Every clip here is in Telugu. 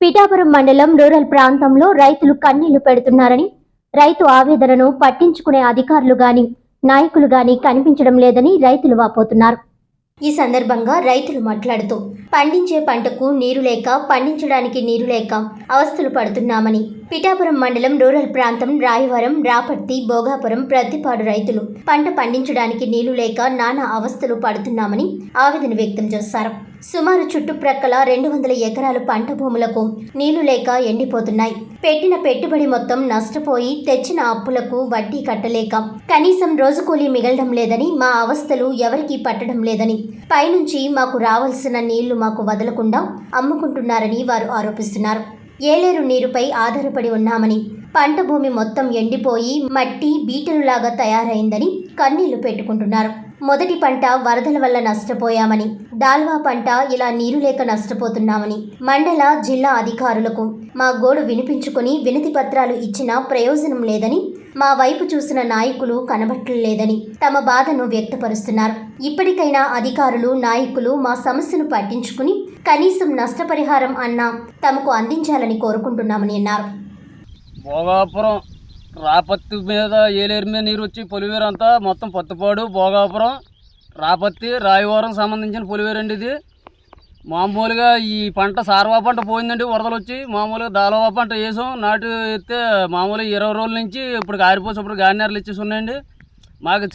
పిఠాపురం మండలం రూరల్ ప్రాంతంలో రైతులు కన్నీళ్ళు పెడుతున్నారని రైతు ఆవేదనను పట్టించుకునే అధికారులు గాని నాయకులు గాని కనిపించడం లేదని రైతులు వాపోతున్నారు. ఈ సందర్భంగా రైతులు మాట్లాడుతూ పండించే పంటకు నీరు లేక పండించడానికి నీరు లేక అవస్థలు పడుతున్నామని పిఠాపురం మండలం రూరల్ ప్రాంతం రాయవరం రాపర్తి భోగాపురం ప్రతిపాడు రైతులు పంట పండించడానికి నీళ్ళు లేక నానా అవస్థలు పడుతున్నామని ఆవేదన వ్యక్తం చేశారు. సుమారు చుట్టుప్రక్కల రెండు వందల ఎకరాలు పంట భూములకు నీళ్ళు లేక ఎండిపోతున్నాయి. పెట్టిన పెట్టుబడి మొత్తం నష్టపోయి తెచ్చిన అప్పులకు వడ్డీ కట్టలేక కనీసం రోజు కూలీ మిగలడం లేదని మా అవస్థలు ఎవరికీ పట్టడం లేదని పైనుంచి మాకు రావాల్సిన నీళ్ళు మాకు వదలకుండా అమ్ముకుంటున్నారని వారు ఆరోపిస్తున్నారు. ఏలేరు నీరుపై ఆధారపడి ఉన్నామని. పంట భూమి మొత్తం ఎండిపోయి మట్టి బీటలులాగా తయారైందని కన్నీళ్ళు పెట్టుకుంటున్నారు. మొదటి పంట వరదల వల్ల నష్టపోయామని దాల్వా పంట ఇలా నీరు లేక నష్టపోతున్నామని మండల జిల్లా అధికారులకు మా గోడు వినిపించుకుని వినతి పత్రాలు ఇచ్చినా ప్రయోజనం లేదని మా వైపు చూసిన నాయకులు కనబట్టలేదని తమ బాధను వ్యక్తపరుస్తున్నారు. ఇప్పటికైనా అధికారులు నాయకులు మా సమస్యను పట్టించుకుని కనీసం నష్టపరిహారం అన్నా తమకు అందించాలని కోరుకుంటున్నామని అన్నారు. భోగాపురం రాపత్తి మీద ఏలేరు మీద నీరు వచ్చి పొలివేరు అంతా మొత్తం పత్తిపాడు భోగాపురం రాపత్తి రాయవరం సంబంధించిన పొలివేరు అండి ఇది. మామూలుగా ఈ పంట సారవా పంట పోయిందండి వరదలు వచ్చి మామూలుగా దాలవా పంట వేసాం. నాటు ఎత్తే మామూలుగా ఇరవై రోజుల నుంచి ఇప్పుడు కారిపోసి ఇప్పుడు గాడినేరలు ఇచ్చేసి ఉన్నాయండి. మాకు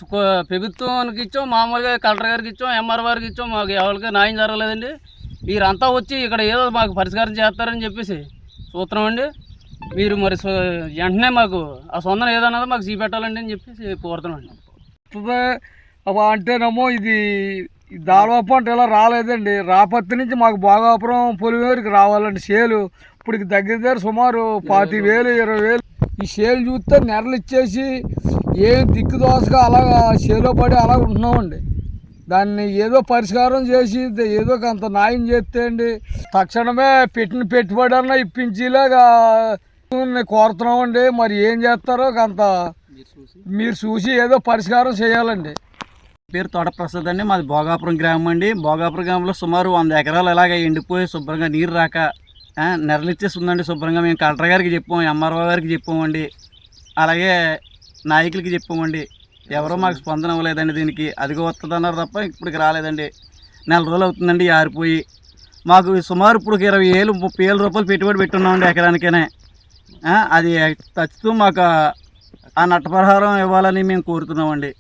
ప్రభుత్వానికి ఇచ్చాం మామూలుగా కలెక్టర్ గారికి ఇచ్చాం ఎంఆర్ గారికి ఇచ్చాం మాకు ఎవరికి న్యాయం జరగలేదండి. మీరంతా వచ్చి ఇక్కడ ఏదో మాకు పరిష్కారం చేస్తారని చెప్పేసి చూస్తున్నామండి. మీరు మరి వెంటనే మాకు ఆ సొందన ఏదన్నదో మాకు చూపెట్టాలండి అని చెప్పేసి కోరుతున్నామండి అబ్బా అంటేనేమో ఇది దాదాపు అంటే ఇలా రాలేదండి. రాపత్తి నుంచి మాకు భోగాపురం పొలివేరుకి రావాలండి సేలు ఇప్పుడు దగ్గర దగ్గర సుమారు పాతి వేలు ఇరవై వేలు. ఈ సేలు చూస్తే నెరలు ఇచ్చేసి ఏం దిక్కు దోసగా అలాగా సేలో పడి అలా ఉంటున్నామండి. దాన్ని ఏదో పరిష్కారం చేసి ఏదో కొంత న్యాయం చేస్తే అండి. తక్షణమే పెట్టిన పెట్టుబడి అన్న ఇప్పించేలాగా కోరుతున్నామండి. మరి ఏం చేస్తారో కొంత మీరు చూసి. ఏదో పరిష్కారం చేయాలండి. పేరు తోట ప్రసాద్ అండి. మాది భోగాపురం గ్రామం అండి. భోగాపురం గ్రామంలో సుమారు వంద ఎకరాలు ఇలాగ ఎండిపోయి శుభ్రంగా నీరు రాక నెరలిచ్చేసి ఉందండి శుభ్రంగా. మేము కలెక్టర్ గారికి చెప్పాం ఎంఆర్ఓ గారికి చెప్పామండి. అలాగే నాయకులకి చెప్పామండి. ఎవరో మాకు స్పందన అవ్వలేదండి దీనికి. అదిగో వస్తుంది అన్నారు తప్ప ఇప్పటికి రాలేదండి. నెల రోజులు అవుతుందండి ఆరిపోయి. మాకు సుమారు ఇప్పుడు ఇరవై ఏళ్ళు ముప్పై వేల రూపాయలు పెట్టుబడి పెట్టున్నామండి ఎకరానికనే. అది ఖచ్చితం మాకు ఆ నట్టపరిహారం ఇవ్వాలని మేము కోరుతున్నామండి.